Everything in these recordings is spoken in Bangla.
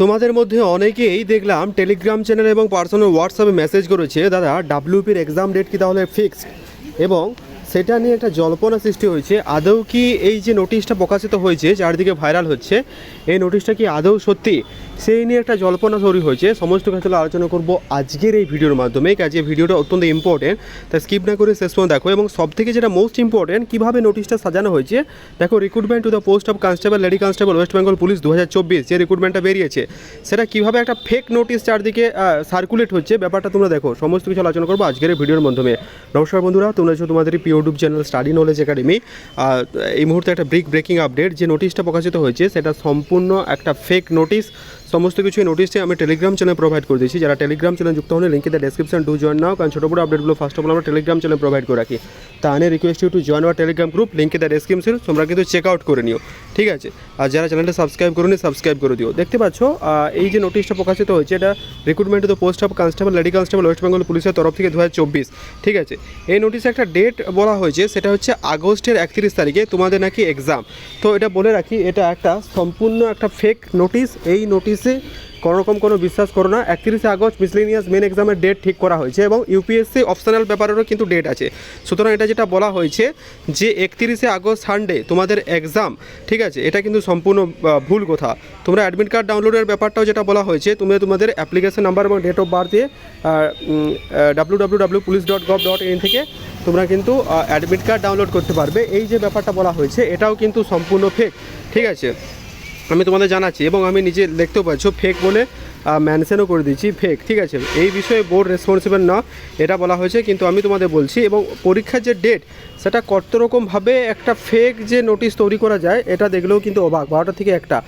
তোমাদের মধ্যে অনেকেই দেখলাম টেলিগ্রাম চ্যানেল এবং পার্সোনাল হোয়াটসঅ্যাপে মেসেজ করেছে, দাদা ডাব্লিউপির এক্সাম ডেট কি তাহলে ফিক্সড এবং সেটা নিয়ে একটা জল্পনা সৃষ্টি হয়েছে। আদৌ কি এই যে নোটিশটা প্রকাশিত হয়েছে, চারদিকে ভাইরাল হচ্ছে, এই নোটিশটা কি আদৌ সত্যি? সেই নিয়ে একটা জল্পনা তৈরি হয়েছে। সমস্ত ক্ষেত্রে আলোচনা করব আজকের এই ভিডিওর মাধ্যমে। কাজে ভিডিওটা অত্যন্ত ইম্পর্টেন্ট তাই স্কিপ না করে শেষ পর্যন্ত দেখো। এবং সব থেকে যেটা মোস্ট ইম্পর্টেন্ট কীভাবে নোটিশটা সাজানো হয়েছে? দেখো recruitment to the post of constable lady constable West Bengal police দু হাজার চব্বিশ, যে রিক্রুটমেন্টটা বেরিয়েছে, সেটা কীভাবে একটা ফেক নোটিশ চারদিকে সার্কুলেট হচ্ছে, ব্যাপারটা তোমরা দেখো। সমস্ত কিছু আলোচনা করব আজকের ভিডিওর মাধ্যমে। নমস্কার বন্ধুরা, তোমরা তোমাদের YouTube channel study knowledge academy এই মুহূর্তে একটা ব্রিক ব্রেকিং আপডেট যে নোটিশটা প্রকাশিত হয়েছে, সেটা সম্পূর্ণ একটা ফেক নোটিশ সমস্ত কিছু এই আমি টেলিগ্রাম চ্যানেল প্রোভাইড করে দিয়েছি। যারা টেলিগ্রাম চ্যানেল যুক্ত হলে লিঙ্কে ডেসক্রিপশন ডু জয়েন নাও, কারণ ছোটো বড় আপডেটগুলো ফার্স্ট অফ অল আমরা টেলিগ্রাম চ্যানেল প্রোভাইড করে রাখি। তা আনে request you to join our Telegram group লিঙ্কে দ্য ডেসক্রিপশন তোমরা কিন্তু চেক আউট করে নিও। ঠিক আছে? আর যারা চ্যানেলটা সাবস্ক্রাইব করুন সাবস্ক্রাইব করে দিও। দেখতে পাচ্ছ এই যে নোটিশটা প্রকাশিত হয়েছে, এটা recruitment to post of constable lady constable West Bengal পুলিশের তরফ থেকে দু হাজার চব্বিশ। ঠিক আছে? এই নোটিশে একটা ডেট বলা হয়েছে, সেটা হচ্ছে আগস্টের একত্রিশ তারিখে তোমাদের নাকি এক্সাম তো এটা বলে রাখি, এটা একটা সম্পূর্ণ একটা ফেক নোটিশ এই নোটিশে কোনো রকম কোনো বিশ্বাস করো না। একত্রিশে আগস্ট মিসলিনিয়াস মেন এক্সামের ডেট ঠিক করা হয়েছে এবং ইউপিএসসি অপশনাল ব্যাপারেরও কিন্তু ডেট আছে। সুতরাং এটা যেটা বলা হয়েছে যে একত্রিশে আগস্ট সানডে তোমাদের এক্সাম ঠিক আছে? এটা কিন্তু সম্পূর্ণ ভুল কথা। তোমরা অ্যাডমিট কার্ড ডাউনলোডের ব্যাপারটাও যেটা বলা হয়েছে তুমি তোমাদের অ্যাপ্লিকেশন নাম্বার এবং ডেট অফ বার্থ দিয়ে W W W police dot gov dot in থেকে তোমরা কিন্তু অ্যাডমিট কার্ড ডাউনলোড করতে পারবে। এই যে ব্যাপারটা বলা হয়েছে, এটাও কিন্তু সম্পূর্ণ ফেক ঠিক আছে? আমি তোমাদের জানাচ্ছি এবং আমি নিজে দেখতেও পাচ্ছ ফেক বলে মেনশনও করে দিচ্ছি ফেক ঠিক আছে? এই বিষয়ে বোর্ড রেসপন্সিবল না, এটা বলা হয়েছে, কিন্তু আমি তোমাদের বলছি, এবং পরীক্ষার যে ডেট সেটা কত রকমভাবে একটা ফেক যে নোটিশ তৈরি করা যায়, এটা দেখলেও কিন্তু অবাক, বারোটা থেকে একটা।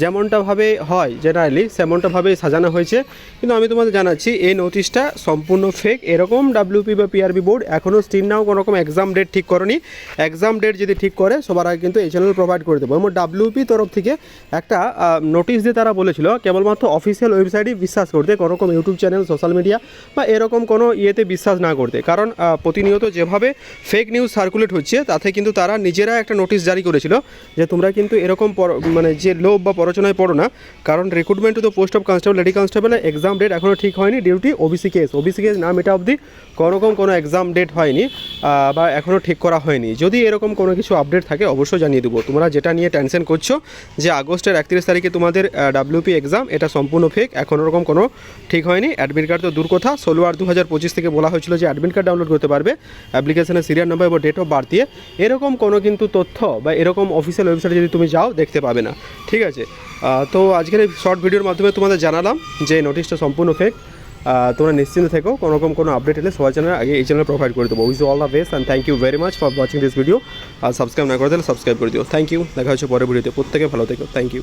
যেমনটাভাবে হয় জেনারেলি সেমনটাভাবে সাজানো হয়েছে, কিন্তু আমি তোমাদের জানাচ্ছি, এই নোটিশটা সম্পূর্ণ ফেক এরকম ডাব্লিউপি বা পিআরবি বোর্ড এখনও স্টিল নাও কোনো রকম এক্সাম ডেট ঠিক করেনি। এক্সাম ডেট যদি ঠিক করে, সবার আগে কিন্তু এই চ্যানেল প্রোভাইড করে দেবো। এবং ডাব্লিউপি তরফ থেকে একটা নোটিশ দিয়ে তারা বলেছিল, কেবলমাত্র অফিসিয়াল ওয়েবসাইটই বিশ্বাস করতে কোনো রকম ইউটিউব চ্যানেল সোশ্যাল মিডিয়া বা এরকম কোনো ইয়েতে বিশ্বাস না করতে। কারণ প্রতিনিয়ত যেভাবে ফেক নিউজ সার্কুলেট হচ্ছে, তাতে কিন্তু তারা নিজেরা একটা নোটিশ জারি করেছিল যে তোমরা কিন্তু এরকম মানে যে লোভ বা পড়াশোনায় পড়ো না। কারণ recruitment to the post of constable lady কনস্টেবলের এক্সাম ডেট এখনও ঠিক হয়নি duty OBC case OBC case না মেটা অবধি কোনো রকম কোনো এক্সাম ডেট হয়নি বা এখনও ঠিক করা হয়নি। যদি এরকম কোনো কিছু আপডেট থাকে, অবশ্যই জানিয়ে দেবো। তোমরা যেটা নিয়ে টেনশন করছ যে আগস্টের একত্রিশ তারিখে তোমাদের ডাব্লিউপি এক্সাম এটা সম্পূর্ণ ফেক এখন ওরকম কোনো ঠিক হয়নি। অ্যাডমিট কার্ড তো দূর কথা। ষোলো আট দু হাজার পঁচিশ থেকে বলা হয়েছিল যে অ্যাডমিট কার্ড ডাউনলোড করতে পারবে। অ্যাপ্লিকেশনের সিরিয়াল নাম্বার এবং ডেট অফ বার্থ দিয়ে। এরকম কোনো কিন্তু তথ্য বা এরকম অফিসিয়াল ওয়েবসাইটে যদি তুমি যাও, দেখতে পাবে না। ঠিক আছে? তো আজকের এই শর্ট ভিডিওর মাধ্যমে তোমাদের জানালাম যে নোটিশটা সম্পূর্ণ ফেক তোমরা নিশ্চিন্ত থেকো কোনো রকম কোনো আপডেট এলে সবার চ্যানেল আগে এই চ্যানেল প্রোভাইড করে দেবো। With all the best and thank you very much for watching this video R subscribe না করে দিলে সাবস্ক্রাইব করে দিও। থ্যাংক ইউ দেখা হচ্ছে পরের ভিডিওতে প্রত্যেকে ভালো থেকো। Thank you